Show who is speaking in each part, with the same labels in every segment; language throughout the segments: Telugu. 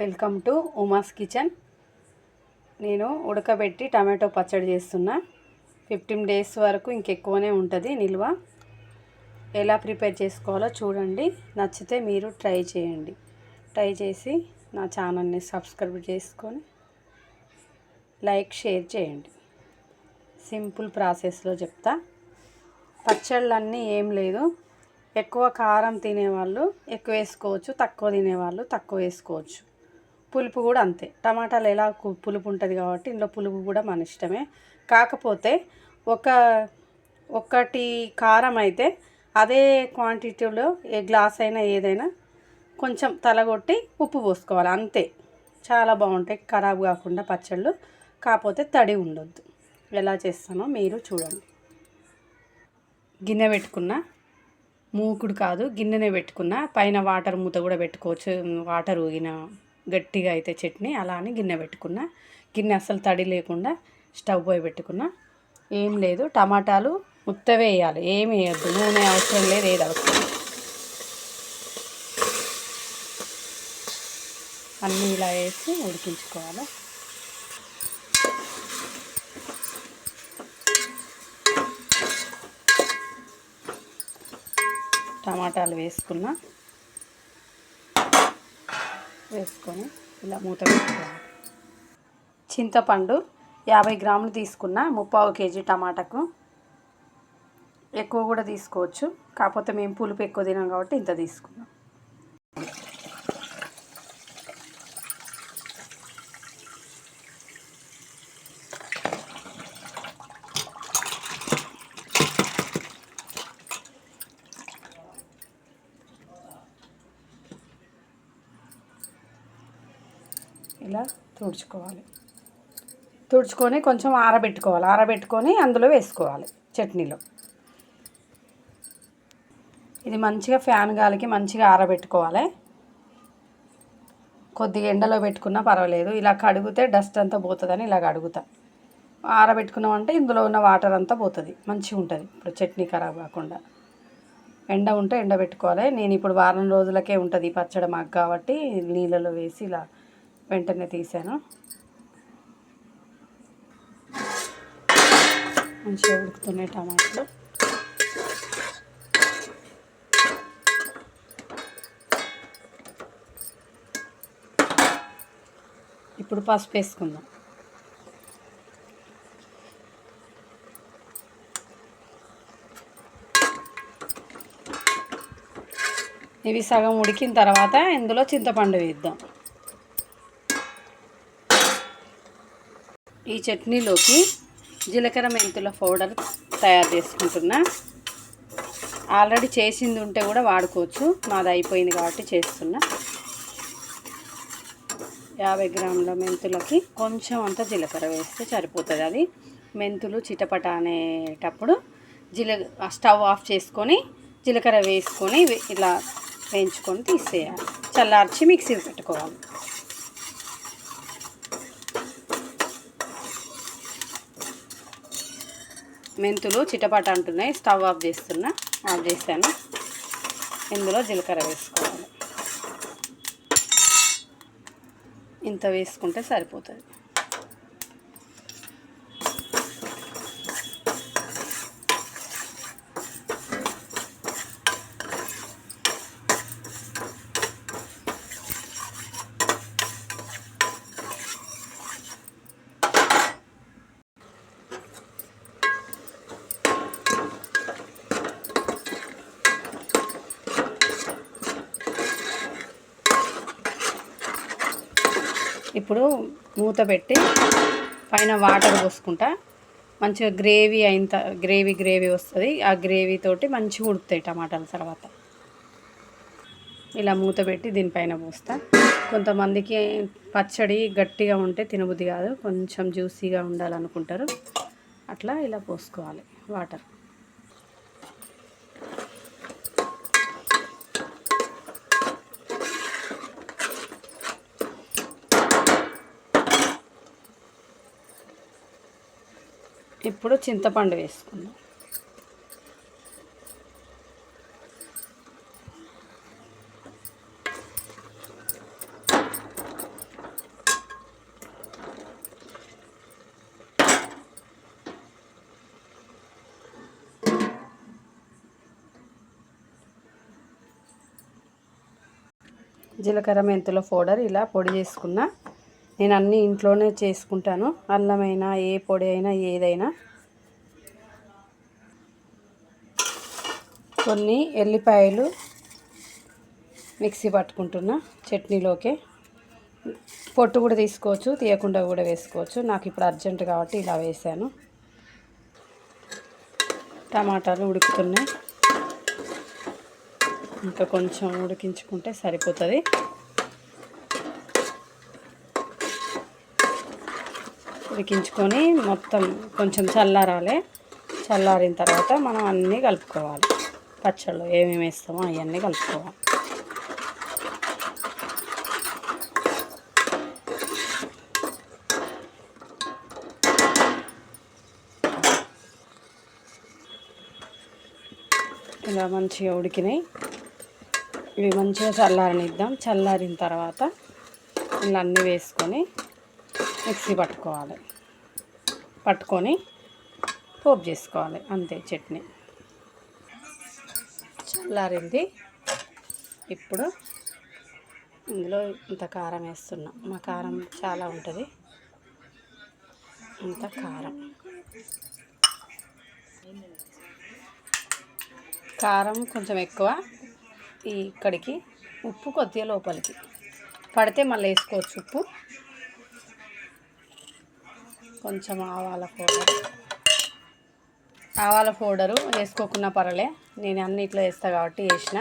Speaker 1: Welcome to Uma's kitchen. నేను ఉడకబెట్టి టమాటో పచ్చడి చేస్తున్నా. ఫిఫ్టీన్ డేస్ వరకు ఇంకెక్కువనే ఉంటుంది నిల్వ. ఎలా ప్రిపేర్ చేసుకోవాలో చూడండి. నచ్చితే మీరు ట్రై చేయండి. ట్రై చేసి నా ఛానల్ని సబ్స్క్రైబ్ చేసుకొని లైక్ షేర్ చేయండి. సింపుల్ ప్రాసెస్లో చెప్తా. పచ్చళ్ళన్నీ ఏం లేదు. ఎక్కువ కారం తినేవాళ్ళు ఎక్కువ వేసుకోవచ్చు తక్కువ తినేవాళ్ళు తక్కువ వేసుకోవచ్చు. పులుపు కూడా అంతే. టమాటాలు ఎలా పులుపు ఉంటుంది కాబట్టి ఇందులో పులుపు కూడా మన ఇష్టమే. కాకపోతే ఒక ఒకటి కారం అయితే అదే క్వాంటిటీలో ఏ గ్లాస్ అయినా ఏదైనా కొంచెం తలగొట్టి ఉప్పు పోసుకోవాలి. అంతే. చాలా బాగుంటాయి. ఖరాబ్ కాకుండా పచ్చళ్ళు. కాకపోతే తడి ఉండొద్దు. ఎలా చేస్తానో మీరు చూడండి. గిన్నె పెట్టుకున్న మూకుడు కాదు గిన్నెనే పెట్టుకున్న. పైన వాటర్ మూత కూడా పెట్టుకోవచ్చు. వాటర్ ఊగిన గట్టిగా అయితే చట్నీ అలా అని గిన్నె పెట్టుకున్న. గిన్నె అస్సలు తడి లేకుండా స్టవ్ పోయి పెట్టుకున్న. ఏం లేదు టమాటాలు ముత్తవే వేయాలి. ఏమి వేయద్దు. నూనె అవసరం లేదు ఏది అవసరం అన్నీ ఇలా వేసి ఉడికించుకోవాలి. టమాటాలు వేసుకున్నా. వేసుకొని ఇలా మూత పెట్టుకోవాలి. చింతపండు యాభై గ్రాములు తీసుకున్న ముప్పావు కేజీ టమాటాకు. ఎక్కువ కూడా తీసుకోవచ్చు. కాకపోతే మేము పులుపు ఎక్కువ తినాం కాబట్టి ఇంత తీసుకున్నాం. ఇలా తుడుచుకోవాలి. తుడుచుకొని కొంచెం ఆరబెట్టుకోవాలి. ఆరబెట్టుకొని అందులో వేసుకోవాలి చట్నీలో. ఇది మంచిగా ఫ్యాన్ గాలికి మంచిగా ఆరబెట్టుకోవాలి. కొద్దిగా ఎండలో పెట్టుకున్నా పర్వాలేదు. ఇలా కడిగితే డస్ట్ అంతా పోతుందని ఇలా కడుగుతా ఆరబెట్టుకున్నామంటే ఇందులో ఉన్న వాటర్ అంతా పోతుంది. మంచిగా ఉంటుంది. ఇప్పుడు చట్నీ ఖరాబ్ కాకుండా. ఎండ ఉంటే ఎండ పెట్టుకోవాలి నేను ఇప్పుడు వారం రోజులకే ఉంటుంది ఈ పచ్చడి మాకు కాబట్టి నీళ్ళలో వేసి ఇలా వెంటనే తీసాను. మంచిగా ఉడుకుతున్నాయి టమాటాలు. ఇప్పుడు పసుపు వేసుకుందాం. ఇవి సగం ఉడికిన తర్వాత ఇందులో చింతపండు వేద్దాం. ఈ చట్నీలోకి జీలకర్ర మెంతుల పౌడర్ తయారు చేసుకుంటున్నా. ఆల్రెడీ చేసింది ఉంటే కూడా వాడుకోవచ్చు. మాది అయిపోయింది కాబట్టి చేస్తున్నా. యాభై గ్రాముల మెంతులకి కొంచెం అంత జీలకర్ర వేస్తే సరిపోతుంది. అది మెంతులు చిటపట అనేటప్పుడు జీల స్టవ్ ఆఫ్ చేసుకొని జీలకర్ర వేసుకొని ఇలా వేయించుకొని తీసేయాలి. చల్లార్చి మిక్సీ పెట్టుకోవాలి. మెంతులు చిటపట అంటున్నాయి. స్టవ్ ఆఫ్ చేస్తున్నా. ఆఫ్ చేశాను. ఇందులో జీలకర్ర వేసుకోవాలి. ఇంత వేసుకుంటే సరిపోతుంది. ఇప్పుడు మూత పెట్టి పైన వాటర్ పోసుకుంటా. మంచిగా గ్రేవీ అయిన గ్రేవీ గ్రేవీ వస్తుంది. ఆ గ్రేవీ తోటి మంచిగా ఉడుకుతాయి టమాటాల తర్వాత. ఇలా మూత పెట్టి దీనిపైన పోస్తా. కొంతమందికి పచ్చడి గట్టిగా ఉంటే తినబుద్ధి కాదు. కొంచెం జ్యూసీగా ఉండాలనుకుంటారు. అట్లా ఇలా పోసుకోవాలి వాటర్. ఇప్పుడు చింతపండు వేసుకుందాం. జీలకర్ర మెంతుల పౌడర్ ఇలా పొడి చేసుకున్న నేను అన్నీ ఇంట్లోనే చేసుకుంటాను. అల్లమైనా ఏ పొడి అయినా ఏదైనా. కొన్ని ఎల్లిపాయలు మిక్సీ పట్టుకుంటున్నా చట్నీలోకి. పొట్టు కూడా తీసుకోవచ్చు తీయకుండా కూడా వేసుకోవచ్చు. నాకు ఇప్పుడు అర్జెంట్ కాబట్టి ఇలా వేసాను టమాటాలు ఉడుకుతున్నాయి. ఇంకా కొంచెం ఉడికించుకుంటే సరిపోతుంది. ఉడికించుకొని మొత్తం కొంచెం చల్లారాలి. చల్లారిన తర్వాత మనం అన్నీ కలుపుకోవాలి. పచ్చళ్ళు ఏమేమి వేస్తామో అవన్నీ కలుపుకోవాలి. ఇలా మంచిగా ఉడికినాయి. ఇవి మంచిగా చల్లారనిద్దాం. చల్లారిన తర్వాత ఇలా అన్నీ వేసుకొని మిక్సీ పట్టుకోవాలి. పట్టుకొని పోపు చేసుకోవాలి. అంతే చట్నీ. చల్లారింది. ఇప్పుడు ఇందులో ఇంత కారం వేస్తున్నాం. మా కారం చాలా ఉంటుంది. ఇంత కారం. కారం కొంచెం ఎక్కువ ఇక్కడికి ఉప్పు కొద్దిగా లోపలికి. పడితే మళ్ళీ వేసుకోవచ్చు ఉప్పు. కొంచెం ఆవాల పౌడర్. ఆవాల పౌడరు వేసుకోకున్నా పర్వాలే. నేను అన్నిట్లో వేస్తా కాబట్టి వేసిన.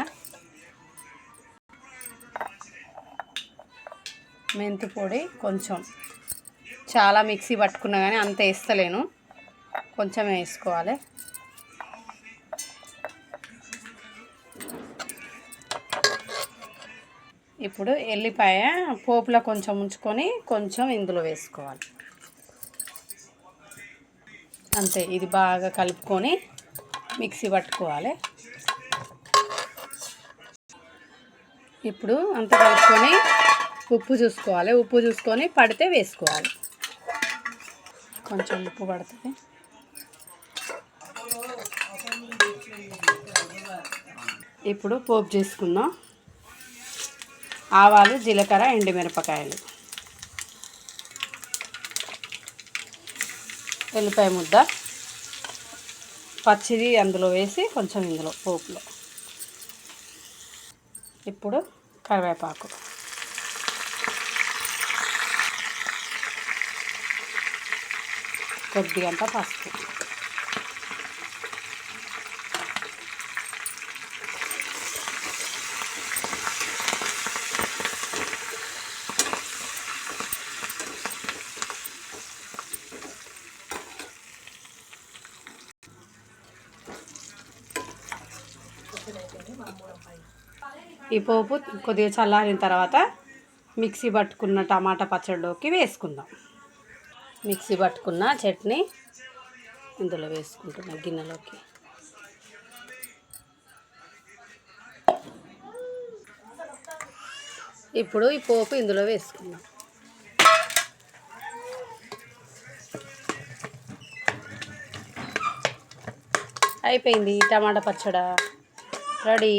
Speaker 1: మెంతి పొడి కొంచెం. చాలా మిక్సీ పట్టుకున్నా కానీ అంత వేస్తలేను. కొంచెం వేసుకోవాలి. ఇప్పుడు ఎల్లిపాయ పోపులో కొంచెం ఉంచుకొని కొంచెం ఇందులో వేసుకోవాలి. అంతే ఇది బాగా కలుపుకొని మిక్సీ పట్టుకోవాలి. ఇప్పుడు అంత కలుపుకొని ఉప్పు చూసుకోవాలి. ఉప్పు చూసుకొని పడితే వేసుకోవాలి. కొంచెం ఉప్పు పడుతుంది. ఇప్పుడు పోపు చేసుకుందాం. ఆవాలు జీలకర్ర ఎండుమిరపకాయలు. ఎల్లిపాయ ముద్ద. పచ్చిది అందులో వేసి కొంచెం ఇందులో పోపులో. ఇప్పుడు కరివేపాకు. కొద్దిగంత పసుపు. ఈ పోపు కొద్దిగా చల్లారిన తర్వాత మిక్సీ పట్టుకున్న టమాటా పచ్చడిలోకి వేసుకుందాం. మిక్సీ పట్టుకున్న చట్నీ ఇందులో వేసుకుంటున్నా గిన్నెలోకి. ఇప్పుడు ఈ పోపు ఇందులో వేసుకుందాం. అయిపోయింది టమాటా పచ్చడ. రెడీ.